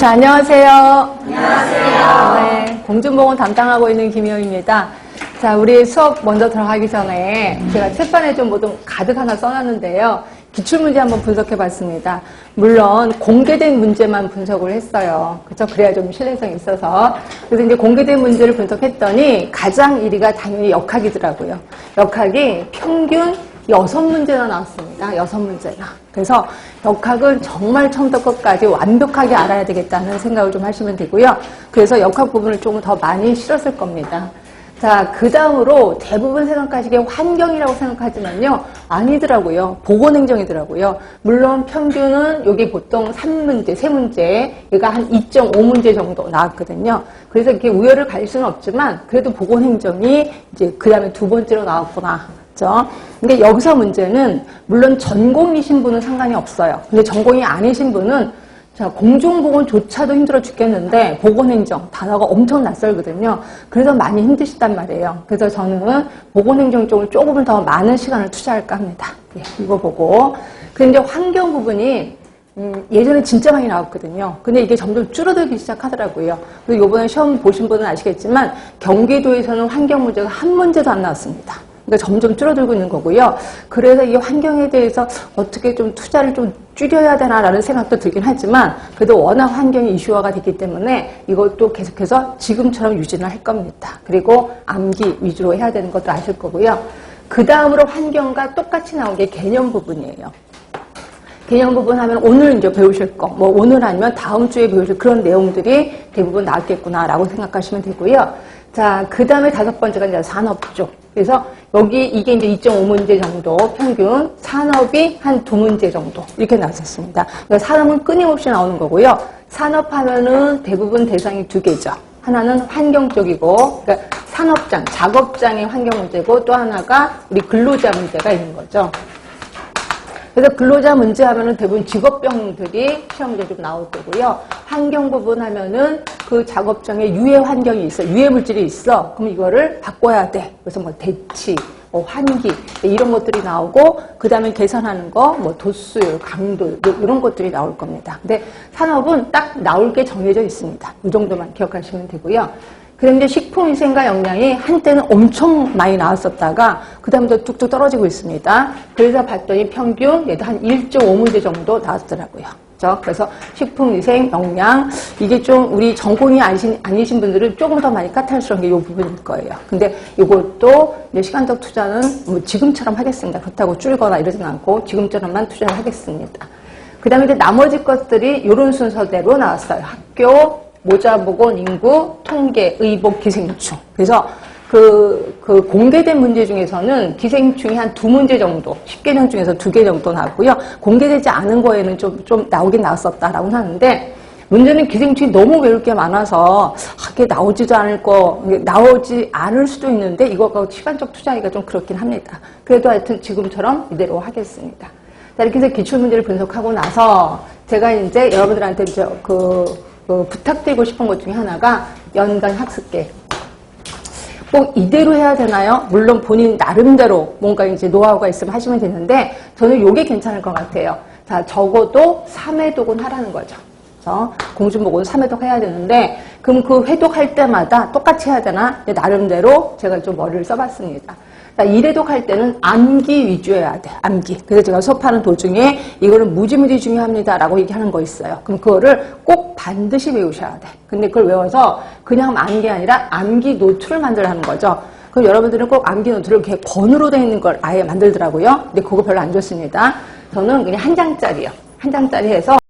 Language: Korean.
자, 안녕하세요. 안녕하세요. 네, 공중보건 담당하고 있는 김희영입니다. 자, 우리 수업 먼저 들어가기 전에 제가 책판에 좀 뭐 좀 가득 하나 써놨는데요. 기출문제 한번 분석해 봤습니다. 물론 공개된 문제만 분석을 했어요. 그렇죠? 그래야 좀 신뢰성이 있어서. 그래서 이제 공개된 문제를 분석했더니 가장 1위가 당연히 역학이더라고요. 역학이 평균 여섯 문제나 나왔습니다. 여섯 문제나. 그래서 역학은 정말 처음부터 끝까지 완벽하게 알아야 되겠다는 생각을 좀 하시면 되고요. 그래서 역학 부분을 조금 더 많이 실었을 겁니다. 자, 그 다음으로 대부분 생각하시기에 환경이라고 생각하지만요. 아니더라고요. 보건행정이더라고요. 물론 평균은 여기 보통 3문제, 3문제, 얘가 한 2.5문제 정도 나왔거든요. 그래서 이렇게 우열을 가릴 수는 없지만 그래도 보건행정이 이제 그 다음에 두 번째로 나왔구나. 그죠? 근데 여기서 문제는 물론 전공이신 분은 상관이 없어요. 근데 전공이 아니신 분은 자, 공중보건조차도 힘들어 죽겠는데 보건행정 단어가 엄청 낯설거든요. 그래서 많이 힘드시단 말이에요. 그래서 저는 보건행정 쪽을 조금은 더 많은 시간을 투자할까 합니다. 예, 이거 보고. 그런데 환경 부분이 음, 예전에 진짜 많이 나왔거든요. 근데 이게 점점 줄어들기 시작하더라고요. 그리고 이번에 시험 보신 분은 아시겠지만 경기도에서는 환경 문제가 한 문제도 안 나왔습니다. 그러니까 점점 줄어들고 있는 거고요. 그래서 이 환경에 대해서 어떻게 좀 투자를 좀 줄여야 되나라는 생각도 들긴 하지만 그래도 워낙 환경이 이슈화가 됐기 때문에 이것도 계속해서 지금처럼 유지는 할 겁니다. 그리고 암기 위주로 해야 되는 것도 아실 거고요. 그 다음으로 환경과 똑같이 나온 게 개념 부분이에요. 개념 부분 하면 오늘 이제 배우실 거, 뭐 오늘 아니면 다음 주에 배우실 그런 내용들이 대부분 나왔겠구나라고 생각하시면 되고요. 자, 그 다음에 다섯 번째가 이제 산업 쪽. 그래서 여기 이게 이제 2.5문제 정도 평균, 산업이 한 두 문제 정도 이렇게 나왔었습니다. 그러니까 산업은 끊임없이 나오는 거고요. 산업 하면은 대부분 대상이 두 개죠. 하나는 환경 쪽이고, 그러니까 산업장, 작업장의 환경 문제고 또 하나가 우리 근로자 문제가 있는 거죠. 그래서 근로자 문제 하면은 대부분 직업병들이 시험 문제 좀 나올 거고요. 환경 부분 하면은 그 작업장에 유해 환경이 있어, 유해 물질이 있어. 그럼 이거를 바꿔야 돼. 그래서 뭐 대치, 뭐 환기 이런 것들이 나오고 그 다음에 계산하는 거, 뭐 도수율, 강도 이런 것들이 나올 겁니다. 근데 산업은 딱 나올 게 정해져 있습니다. 이 정도만 기억하시면 되고요. 그런데 식품위생과 영양이 한때는 엄청 많이 나왔었다가 그 다음부터 뚝뚝 떨어지고 있습니다. 그래서 봤더니 평균 얘도 한 1.5문제 정도 나왔더라고요. 그래서 식품위생, 영양 이게 좀 우리 전공이 아니신, 아니신 분들은 조금 더 많이 까탈스러운 게 이 부분일 거예요. 근데 이것도 시간적 투자는 뭐 지금처럼 하겠습니다. 그렇다고 줄거나 이러진 않고 지금처럼만 투자를 하겠습니다. 그 다음에 나머지 것들이 이런 순서대로 나왔어요. 학교, 모자보건, 인구, 통계, 의복, 기생충. 그래서 그, 그 공개된 문제 중에서는 기생충이 한 두 문제 정도, 10개령 중에서 두 개 정도 나왔고요. 공개되지 않은 거에는 좀, 좀 나오긴 나왔었다라고 하는데, 문제는 기생충이 너무 외울 게 많아서, 하게 나오지도 않을 거, 나오지 않을 수도 있는데, 이거가 시간적 투자하기가 좀 그렇긴 합니다. 그래도 하여튼 지금처럼 이대로 하겠습니다. 자, 이렇게 해서 기출 문제를 분석하고 나서, 제가 이제 여러분들한테 이제 그, 그 부탁드리고 싶은 것 중에 하나가 연간 학습계. 꼭 이대로 해야 되나요? 물론 본인 나름대로 뭔가 이제 노하우가 있으면 하시면 되는데 저는 이게 괜찮을 것 같아요. 자, 적어도 3회독은 하라는 거죠. 그래서 공중보고는 3회독 해야 되는데 그럼 그 회독할 때마다 똑같이 해야 되나? 나름대로 제가 좀 머리를 써봤습니다. 자, 1회독 할 때는 암기 위주여야 돼. 암기. 그래서 제가 수업하는 도중에 이거는 무지무지 중요합니다라고 얘기하는 거 있어요. 그럼 그거를 꼭 반드시 외우셔야 돼. 근데 그걸 외워서 그냥 암기 아니라 암기 노트를 만들라는 거죠. 그럼 여러분들은 꼭 암기 노트를 이렇게 번호로 되어 있는 걸 아예 만들더라고요. 근데 그거 별로 안 좋습니다. 저는 그냥 한 장짜리요. 한 장짜리 해서